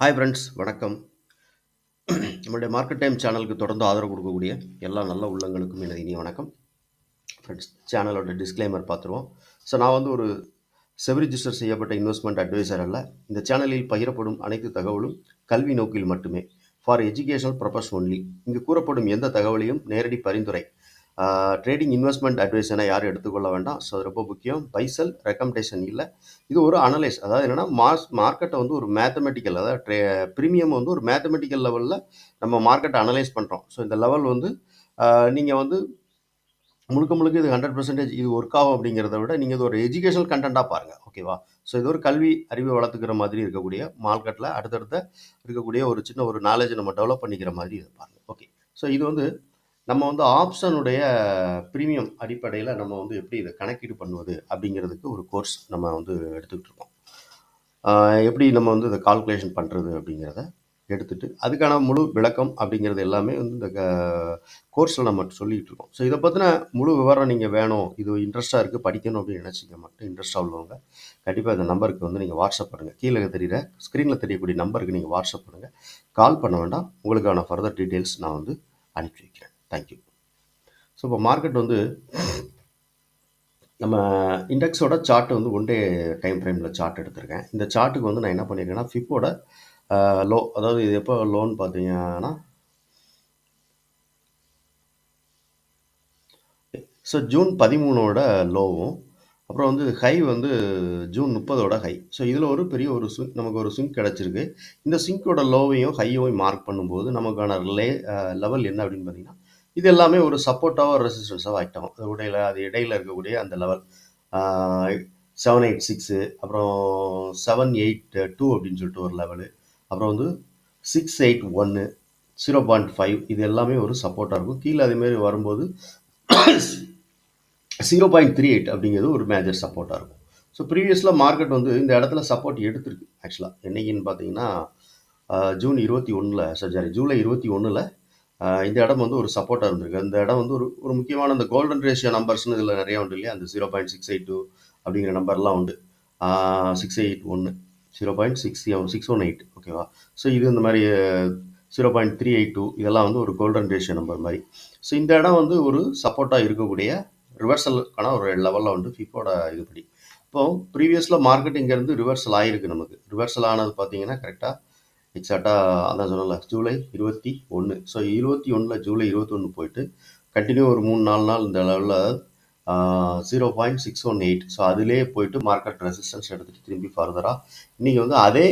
Hi friends வணக்கம். நம்மளுடைய market time சேனலுக்கு தொடர்ந்து ஆதரவு கொடுக்கக்கூடிய எல்லா நல்ல உள்ளங்களுக்கும் எனது இனிய வணக்கம். ஃப்ரெண்ட்ஸ் சேனலோட டிஸ்க்ளைமர் பார்த்துருவோம். ஸோ நான் வந்து ஒரு செவ் ரிஜிஸ்டர் செய்யப்பட்ட இன்வெஸ்ட்மெண்ட் அட்வைசர் அல்ல. இந்த சேனலில் பகிரப்படும் அனைத்து தகவலும் கல்வி நோக்கில் மட்டுமே. ஃபார் எஜுகேஷனல் பர்பஸ் ஒன்லி இங்கு கூறப்படும் எந்த தகவலையும் நேரடி பரிந்துரை ட்ரேடிங் இன்வெஸ்ட்மெண்ட் அட்வைஸ் யாரும் எடுத்துக்கொள்ள வேண்டாம். ஸோ அது ரொம்ப முக்கியம். பைசல் ரெக்கமெண்டேஷன் இல்லை. இது ஒரு அனலைஸ் அதாவது என்னென்னா மாஸ் மார்க்கெட்டை வந்து ஒரு மேத்தமெட்டிக்கல் அதாவது ட்ரே ப்ரீமியம் வந்து ஒரு மேத்தமெட்டிக்கல் லெவலில் நம்ம மார்க்கெட்டை அனலைஸ் பண்ணுறோம் ஸோ இந்த லெவல் வந்து நீங்கள் வந்து முழுக்க முழுக்க இது ஹண்ட்ரட் பர்சன்டேஜ் இது ஒர்க் ஆகும் அப்படிங்கிறத விட நீங்கள் இது ஒரு எஜுகேஷனல் கண்டென்ட்டாக பாருங்கள் ஓகேவா ஸோ இது ஒரு கல்வி அறிவை வளர்த்துக்கிற மாதிரி இருக்கக்கூடிய மார்க்கெட்டில் அடுத்தடுத்த இருக்கக்கூடிய ஒரு சின்ன ஒரு நாலேஜை நம்ம டெவலப் பண்ணிக்கிற மாதிரி இது பாருங்கள் ஓகே ஸோ இது வந்து நம்ம வந்து ஆப்ஷனுடைய ப்ரீமியம் அடிப்படையில் நம்ம வந்து எப்படி இதை கணக்கீடு பண்ணுவது அப்படிங்கிறதுக்கு ஒரு கோர்ஸ் நம்ம வந்து எடுத்துக்கிட்டு இருக்கோம். எப்படி நம்ம வந்து இதை கால்குலேஷன் பண்ணுறது அப்படிங்கிறத எடுத்துகிட்டு அதுக்கான முழு விளக்கம் அப்படிங்கிறது எல்லாமே வந்து இந்த கோர்ஸில் நம்ம சொல்லிகிட்டு இருக்கோம். ஸோ இதை பற்றின முழு விவரம் நீங்கள் வேணும் இது இன்ட்ரெஸ்ட்டாக இருக்குது படிக்கணும் அப்படின்னு நினச்சிக்க மட்டும் இன்ட்ரெஸ்ட்டாக உள்ளவங்க கண்டிப்பாக இந்த நம்பருக்கு வந்து நீங்கள் வாட்ஸ்அப் பண்ணுங்கள் கீழே தெரியுற ஸ்க்ரீனில் தெரியக்கூடிய நம்பருக்கு நீங்கள் வாட்ஸ்அப் பண்ணுங்கள் கால் பண்ண வேண்டாம். உங்களுக்கான ஃபர்தர் டீட்டெயில்ஸ் நான் வந்து அனுப்பி வைக்கிறேன். தேங்க்யூ ஸோ இப்போ மார்க்கெட் வந்து நம்ம இண்டெக்ஸோட சார்ட் வந்து ஒன் டே டைம் ஃப்ரேமில் சார்ட் எடுத்திருக்கேன். இந்த சார்ட்டுக்கு வந்து நான் என்ன பண்ணியிருக்கேன்னா ஃபிப்போட லோ அதாவது இது எப்போ லோன் பார்த்தீங்கன்னா ஸோ ஜூன் பதிமூணோட லோவும் அப்புறம் வந்து ஹை வந்து ஜூன் முப்பதோட ஹை ஸோ இதில் ஒரு பெரிய ஒரு ஸ்விங் நமக்கு ஒரு ஸ்விங் கிடச்சிருக்கு. இந்த ஸ்விங்கோட லோவையும் ஹையையும் மார்க் பண்ணும்போது நமக்கான லே லெவல் என்ன அப்படின்னு பார்த்தீங்கன்னா இது எல்லாமே ஒரு சப்போர்ட்டாக ஒரு ரெசிஸ்டன்ஸாக ஆகிட்டோம் ஆகும் அது இடையில அது இடையில இருக்கக்கூடிய அந்த லெவல் செவன் எயிட் சிக்ஸு அப்புறம் செவன் எயிட் டூ அப்படின்னு சொல்லிட்டு ஒரு லெவலு அப்புறம் வந்து சிக்ஸ் எயிட் ஒன்று ஜீரோ பாயிண்ட் ஃபைவ் இது எல்லாமே ஒரு சப்போர்ட்டாக இருக்கும். கீழே அதேமாரி வரும்போது ஜீரோ பாயிண்ட் த்ரீ எயிட் அப்படிங்கிறது ஒரு மேஜர் சப்போர்ட்டாக இருக்கும். ஸோ ப்ரீவியஸில் மார்க்கெட் வந்து இந்த இடத்துல சப்போர்ட் எடுத்திருக்கு ஆக்சுவலாக என்னைக்குன்னு பார்த்தீங்கன்னா ஜூன் இருபத்தி ஒன்றில் சாரி ஜூலை இருபத்தி ஒன்றில் இந்த இடம் வந்து ஒரு சப்போர்ட்டாக இருந்திருக்கு. அந்த இடம் வந்து ஒரு ஒரு முக்கியமான அந்த கோல்டன் ரேஷியோ நம்பர்ஸ்னு இதில் நிறைய உண்டு இல்லையா? அந்த zero point six eight two அப்படிங்கிற நம்பர்லாம் உண்டு. சிக்ஸ் எயிட் ஒன்று zero point six six one eight ஓகேவா ஸோ இது இந்த மாதிரி zero point three eight two இதெல்லாம் வந்து ஒரு கோல்டன் ரேஷியோ நம்பர் மாதிரி. ஸோ இந்த இடம் வந்து ஒரு சப்போர்ட்டாக இருக்கக்கூடிய ரிவர்சலுக்கான ஒரு லெவலில் வந்து ஃபிஃபோட இதுபடி இப்போ ப்ரீவியஸில் மார்க்கெட் இங்கேருந்து ரிவர்சல் ஆகிருக்கு நமக்கு. ரிவர்சல் ஆனது பார்த்தீங்கன்னா கரெக்டாக எக்ஸாக்டாக அதான் சொன்னல ஜூலை இருபத்தி ஒன்று ஸோ இருபத்தி ஒன்றில் ஜூலை இருபத்தொன்று போயிட்டு கண்டினியூ ஒரு மூணு நாலு நாள் இந்த லெவலில் zero point six one eight so அதிலே போயிட்டு மார்க்கெட் ரெசிஸ்டன்ஸ் எடுத்துகிட்டு திரும்பி ஃபர்தராக இன்றைக்கி வந்து அதே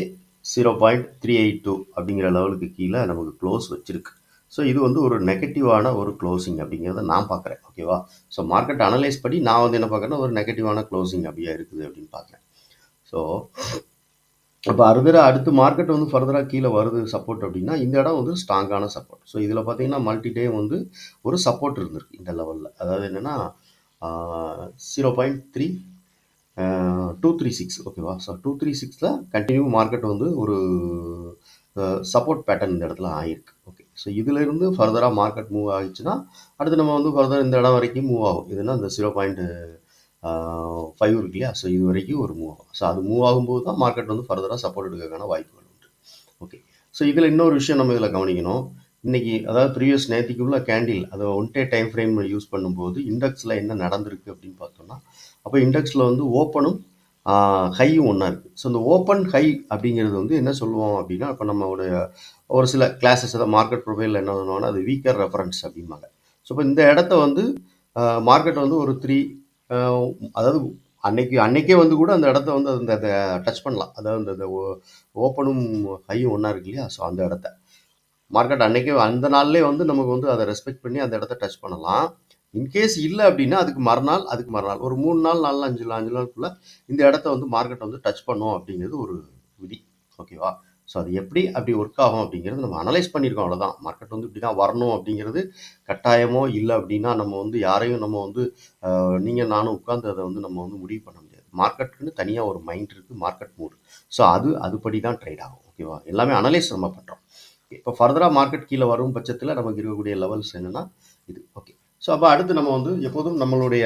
zero point three eight two அப்படிங்கிற லெவலுக்கு கீழே நமக்கு க்ளோஸ் வச்சுருக்கு. ஸோ இது வந்து ஒரு நெகட்டிவான ஒரு க்ளோசிங் அப்படிங்கிறத நான் பார்க்குறேன் ஓகேவா ஸோ மார்க்கெட் அனலைஸ் படி நான் வந்து என்ன பார்க்குறேன்னா ஒரு நெகட்டிவான க்ளோசிங் அப்படியே இருக்குது அப்படின்னு பார்க்குறேன் ஸோ அப்போ அடுத்த அடுத்து மார்க்கெட் வந்து ஃபர்தராக கீழே வருது சப்போர்ட் அப்படின்னா இந்த இடம் வந்து ஸ்ட்ராங்கான சப்போர்ட் ஸோ இதில் பார்த்தீங்கன்னா மல்டி டே வந்து ஒரு சப்போர்ட் இருந்திருக்கு இந்த லெவலில் அதாவது என்னென்னா zero point three two three six ஓகேவா ஸோ டூ த்ரீ சிக்ஸில் கண்டினியூ மார்க்கெட் வந்து ஒரு சப்போர்ட் பேட்டர்ன் இந்த இடத்துல ஆயிருக்கு. ஓகே ஸோ இதிலிருந்து ஃபர்தராக மார்க்கெட் மூவ் ஆகிடுச்சுன்னா அடுத்து நம்ம வந்து ஃபர்தர் இந்த இடம் வரைக்கும் மூவ் ஆகும். இதுனா இந்த ஜீரோ பாயிண்ட் ஃபைவ் இருக்கு இல்லையா? ஸோ இது வரைக்கும் ஒரு மூவ் ஆகும் ஸோ அது மூவ் ஆகும்போது தான் மார்க்கெட் வந்து ஃபர்தராக சப்போர்ட் எடுக்கிறதுக்கான வாய்ப்புகள் உண்டு. ஓகே ஸோ இதில் இன்னொரு விஷயம் நம்ம இதில் கவனிக்கணும். இன்றைக்கி அதாவது ப்ரீவியஸ் நேற்றுக்குள்ள கேண்டில் அதை one day time frame use பண்ணும்போது இண்டெக்ஸில் என்ன நடந்திருக்கு அப்படின்னு பார்த்தோம்னா அப்போ இண்டெக்ஸில் வந்து ஓப்பனும் ஹையும் ஒன்றா இருக்குது ஸோ இந்த ஓப்பன் ஹை அப்படிங்கிறது வந்து என்ன சொல்லுவோம் அப்படின்னா இப்போ நம்மளுடைய ஒரு சில கிளாஸஸ் அதாவது மார்க்கெட் ப்ரொஃபைலில் என்ன பண்ணுவாங்கன்னா அது வீக்கர் ரெஃபரன்ஸ் அப்படிம்பாங்க. ஸோ இப்போ இந்த இடத்த வந்து மார்க்கெட் வந்து ஒரு த்ரீ அதாவது அன்னைக்கு அன்னைக்கே வந்து கூட அந்த இடத்த வந்து அந்த டச் பண்ணலாம். அதாவது அந்த ஓப்பனும் ஹையும் ஒன்றா இருக்கு இல்லையா? ஸோ அந்த இடத்த. மார்க்கெட் அன்னைக்கே அந்த நாள்லேயே வந்து நமக்கு வந்து அதை ரெஸ்பெக்ட் பண்ணி அந்த இடத்த டச் பண்ணலாம். இன்கேஸ் இல்லை அப்படின்னா அதுக்கு மறுநாள் அதுக்கு மறுநாள். ஒரு மூணு நாள் நாலு அஞ்சு நாள் அஞ்சு நாளுக்குள்ளே இந்த இடத்த வந்து மார்க்கெட்டை வந்து டச் பண்ணும் அப்படிங்கிறது ஒரு விதி. ஓகேவா ஸோ அது எப்படி அப்படி ஒர்க் ஆகும் அப்படிங்கிறது நம்ம அனலைஸ் பண்ணியிருக்கோம் அவ்வளோதான் மார்க்கெட் வந்து இப்படி தான் வரணும் அப்படிங்கிறது கட்டாயமோ இல்லை அப்படின்னா நம்ம வந்து யாரையும் நம்ம வந்து நீங்கள் நானும் உட்காந்து அதை வந்து நம்ம வந்து முடிவு பண்ண முடியாது. மார்க்கெட்டுக்குன்னு தனியாக ஒரு மைண்ட் இருக்குது மார்க்கெட் மூடு ஸோ அது அதுபடி தான் ட்ரேட் ஆகும் ஓகேவா எல்லாமே அனலைஸ் நம்ம பண்ணுறோம் இப்போ ஃபர்தராக மார்க்கெட் கீழே வரும் பட்சத்தில் நமக்கு இருக்கக்கூடிய லெவல்ஸ் என்னென்னா இது ஓகே ஸோ அப்போ அடுத்து நம்ம வந்து எப்போதும் நம்மளுடைய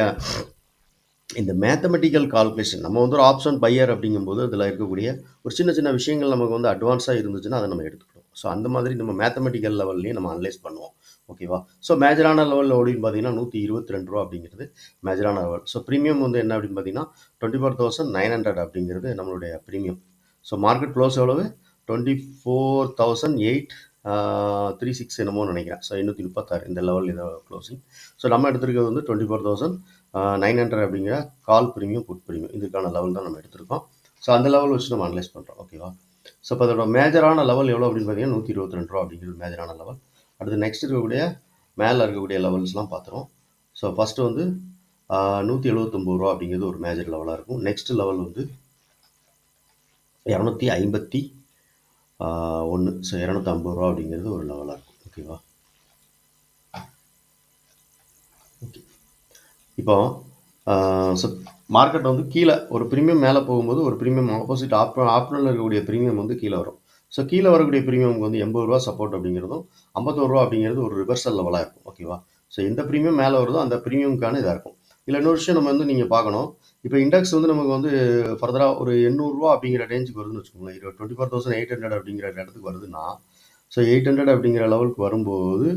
இந்த மேத்தமெட்டிக்கல் கால்குலேஷன் நம்ம வந்து ஒரு ஆப்ஷன் பையர் அப்படிங்கும்போது அதில் இருக்கக்கூடிய ஒரு சின்ன சின்ன விஷயங்கள் நமக்கு வந்து அட்வான்ஸாக இருந்துச்சுன்னா அதை நம்ம எடுத்துக்கணும் ஸோ அந்த மாதிரி நம்ம மேத்தமெட்டிக்கல் லெவல்லையும் நம்ம அனலைஸ் பண்ணுவோம். ஓகேவா ஸோ மேஜரான லெவலில் ஓடின்னு பார்த்தீங்கன்னா நூற்றி இருபத்தி ரெண்டு ரூபா அப்படிங்கிறது மேஜரான லெவல் ஸோ ப்ரீமியம் வந்து என்ன அப்படின்னு பார்த்தீங்கன்னா twenty four thousand nine hundred அப்படிங்கிறது நம்மளுடைய ப்ரீமியம் ஸோ மார்க்கெட் க்ளோஸ் எவ்வளவு? Twenty four thousand eight three six என்னமோ நினைக்கிறேன். ஸோ எண்ணூற்றி முப்பத்தாறு இந்த லெவல் இதை க்ளோசிங் ஸோ நம்ம எடுத்திருக்கிறது வந்து twenty four thousand nine hundred அப்படிங்கிற கால் ப்ரீமியம் புட் ப்ரீமியம் இதுக்கான லெவல் தான் நம்ம எடுத்திருக்கோம். ஸோ அந்த லெவல் வச்சு நம்ம அனலைஸ் பண்ணுறோம் ஓகேவா ஸோ இப்போ அதோட மேஜரான லெவல் எவ்வளோ அப்படின்னு பார்த்தீங்கன்னா நூற்றி இருபத்தி ரெண்டு ரூபா அப்படிங்கிறது மேஜரான லெவல் அடுத்து நெக்ஸ்ட் இருக்கக்கூடிய மேலே இருக்கக்கூடிய லெவல்ஸ்லாம் பார்த்துருவோம். ஸோ ஃபஸ்ட்டு வந்து நூற்றி எழுபத்தொம்பது ரூபா அப்படிங்கிறது ஒரு மேஜர் லெவலாக இருக்கும். நெக்ஸ்ட் லெவல் வந்து இரநூத்தி ஐம்பத்தி ஒன்று ஸோ இரநூத்தம்பது ரூபா அப்படிங்கிறது ஒரு லெவலாக இருக்கும். ஓகேவா ஓகே இப்போ ஸோ மார்க்கெட் வந்து கீழே ஒரு ப்ரீமியம் மேலே போகும்போது ஒரு ப்ரீமியம் ஆப்போசிட் ஆப் ஆப்னரில் இருக்கக்கூடிய ப்ரீமியம் வந்து கீழே வரும். ஸோ கீழே வரக்கூடிய ப்ரீமியமுக்கு வந்து எண்பது ரூபா சப்போர்ட் அப்படிங்கிறதும் ஐம்பத்தோரு ரூபா அப்படிங்கிறது ஒரு ரிவர்சல் லெவலாக இருக்கும். ஓகேவா ஸோ எந்த ப்ரீமியம் மேலே வருதோ அந்த ப்ரீமியமுக்கான இதாக இருக்கும். இல்லை இன்னொரு விஷயம் நம்ம வந்து நீங்கள் பார்க்கணும். இப்போ இண்டெக்ஸ் வந்து நமக்கு வந்து ஃபர்தராக ஒரு எண்ணூறுரூவா அப்படிங்கிற ரேஞ்சுக்கு வருதுன்னு வச்சுக்கோங்களேன். இருபது twenty four thousand eight hundred அப்படிங்கிற இடத்துக்கு வருதுன்னா ஸோ எயிட் ஹண்ட்ரட் அப்படிங்கிற லெவலுக்கு வரும்போது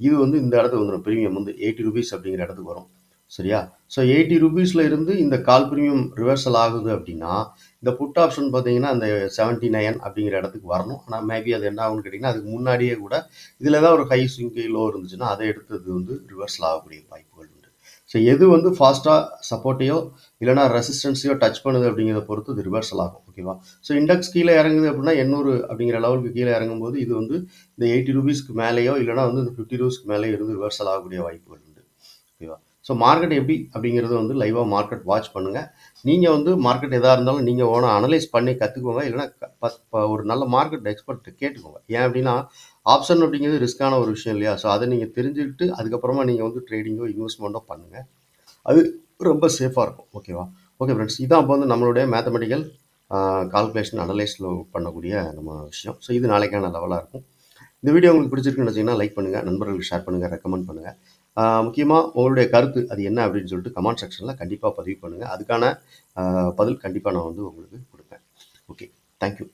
இது வந்து இந்த இடத்துக்கு வந்துடும் ப்ரீமியம் வந்து எயிட்டி ருபீஸ் அப்படிங்கிற இடத்துக்கு வரும். சரியா? ஸோ எயிட்டி ருபீஸில் இருந்து இந்த கால் ப்ரீமியம் ரிவர்சல் ஆகுது அப்படின்னா இந்த புட் ஆப்ஷன் பார்த்தீங்கன்னா அந்த செவன்ட்டி நைன் அப்படிங்கிற இடத்துக்கு வரணும். ஆனால் மேபி அது என்ன ஆகும்னு கேட்டிங்கன்னா அதுக்கு முன்னாடியே கூட இதில் ஏதாவது ஒரு ஹை ஸ்விங்கி லோ இருந்துச்சுன்னா அதை எடுத்தது வந்து ரிவர்சல் ஆகக்கூடிய வாய்ப்புகள் ஸோ எது வந்து ஃபாஸ்ட்டாக சப்போர்ட்டையோ இல்லைனா ரெசிஸ்டன்ஸையோ டச் பண்ணுது அப்படிங்கிறத பொறுத்து இது ரிவர்சல் ஆகும் ஓகேவா ஸோ இண்டெக்ஸ் கீழே இறங்குது அப்படின்னா எண்ணூறு அப்படிங்கிற லெவலுக்கு கீழே இறங்கும்போது இது வந்து இந்த எயிட்டி ருபீஸ்க்கு மேலேயோ இல்லைனா வந்து இந்த ஃபிஃப்டி ருபீஸ்க்கு மேலேயோ இருந்து ரிவர்சல் ஆகக்கூடிய வாய்ப்புகள் உண்டு ஓகேவா ஸோ மார்க்கெட் எப்படி அப்படிங்கிறது வந்து லைவாக மார்க்கெட் வாட்ச் பண்ணுங்கள் நீங்கள் வந்து மார்க்கெட் எதாக இருந்தாலும் நீங்கள் ஓனாக அனலைஸ் பண்ணி கற்றுக்கோங்க இல்லைனா ஒரு நல்ல மார்க்கெட் எக்ஸ்பர்ட் கேட்டுக்கோங்க. ஏன் அப்படின்னா ஆப்ஷன் அப்படிங்கிறது ரிஸ்க்கான ஒரு விஷயம் இல்லையா? ஸோ அதை நீங்கள் தெரிஞ்சுக்கிட்டு அதுக்கப்புறமா நீங்கள் வந்து ட்ரேடிங்கோ இன்வெஸ்ட்மெண்ட்டோ பண்ணுங்கள் அது ரொம்ப சேஃபாக இருக்கும். ஓகேவா ஓகே ஃப்ரெண்ட்ஸ் இதான் இப்போ வந்து நம்மளுடைய மேத்தமெட்டிக்கல் கால்குலேஷன் அனலைஸில் பண்ணக்கூடிய நம்ம விஷயம். ஸோ இது நாளைக்கான லெவலாக இருக்கும். இந்த வீடியோ உங்களுக்கு பிடிச்சிருக்குன்னு வச்சிங்கன்னா லைக் பண்ணுங்கள் நண்பர்களுக்கு ஷேர் பண்ணுங்கள் ரெக்கமெண்ட் பண்ணுங்கள் முக்கியமாக உங்களுடைய கருத்து அது என்ன அப்படின்னு சொல்லிட்டு கமெண்ட் செக்ஷனில் கண்டிப்பாக பதிவு பண்ணுங்கள் அதுக்கான பதில் கண்டிப்பாக நான் வந்து உங்களுக்கு கொடுப்பேன். Okay thank you